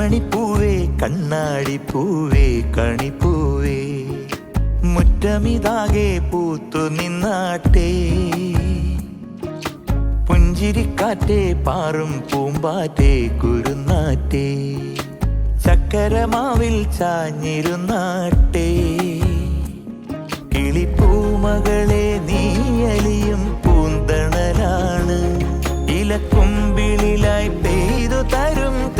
കൺമണിപ്പൂവേ കണ്ണാടിപ്പൂവേ കണിപ്പൂവേ. മുറ്റമിതാകെ പൂത്തു നിന്നാട്ടേ. പുഞ്ചിരിക്കാറ്റേ പാറും പൂമ്പാറ്റേ കുരുന്നാറ്റേ. ചക്കരമാവിൽ ചാഞ്ഞിരുന്നാട്ടേ. കിളിപ്പൂമകളെ നീയലിയും പൂന്തണലാണ്. ഇലക്കുമ്പിളിലായി പെയ്തു തരും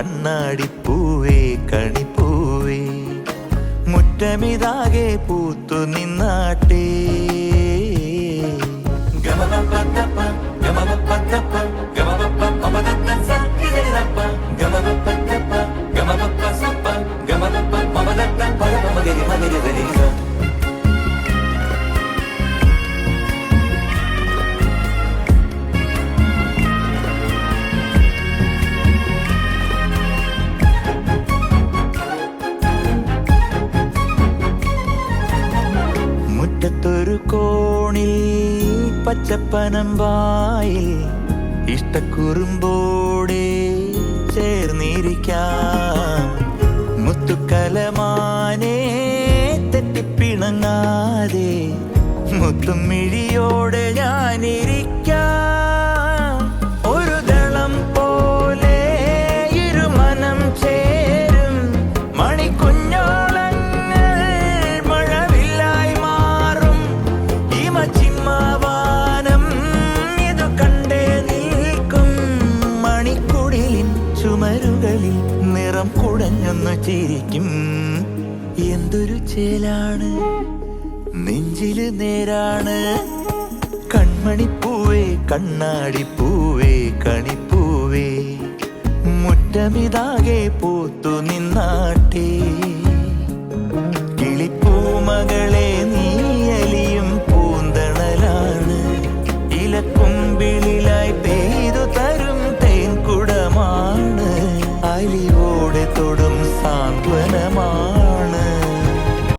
കണ്ണാടിപ്പൂവേ കണിപ്പൂവേ. മുറ്റമിതാകെ പൂത്തു നിന്നാട്ടേ. ഗമ പത്തപ്പ ഗമ ഗമപപ്പപ്പമപതത്തസ, പച്ചപ്പനമ്പായിൽ ഇഷ്ടക്കുറുമ്പോടെ ചേർന്നിരിക്കാം. മുത്തുക്കലമാനെ തെറ്റിപ്പിണങ്ങാതെ മുത്തും മിഴിയോടെ ഞാനിരിക്കാം ചിരിക്കും എന്തൊരു ചേലാണ്. നെഞ്ചിൽ നേരാണ്. കൺമണിപ്പൂവേ കണ്ണാടിപ്പൂവേ കണിപ്പൂവേ മുറ്റമിതാകെ പോത്തു നിന്നാട്ടേ.